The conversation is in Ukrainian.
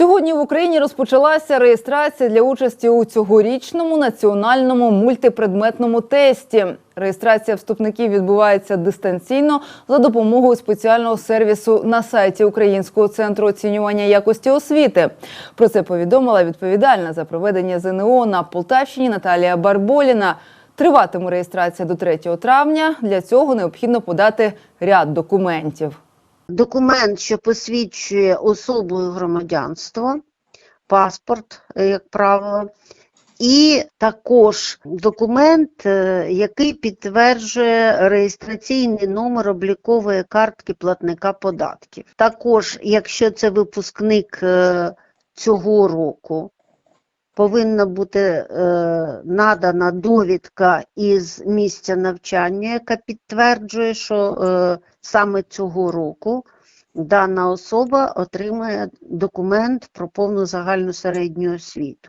Сьогодні в Україні розпочалася реєстрація для участі у цьогорічному національному мультипредметному тесті. Реєстрація вступників відбувається дистанційно за допомогою спеціального сервісу на сайті Українського центру оцінювання якості освіти. Про це повідомила відповідальна за проведення ЗНО на Полтавщині Наталія Барболіна. Триватиме реєстрація до 3 травня. Для цього необхідно подати ряд документів. Документ, що посвідчує особу і громадянство, паспорт, е, як правило, і також документ, е, який підтверджує реєстраційний номер облікової картки платника податків. Також, якщо це випускник е, цього року, повинна бути е, надана довідка із місця навчання, яка підтверджує, що е, саме цього року дана особа отримає документ про повну загальну середню освіту.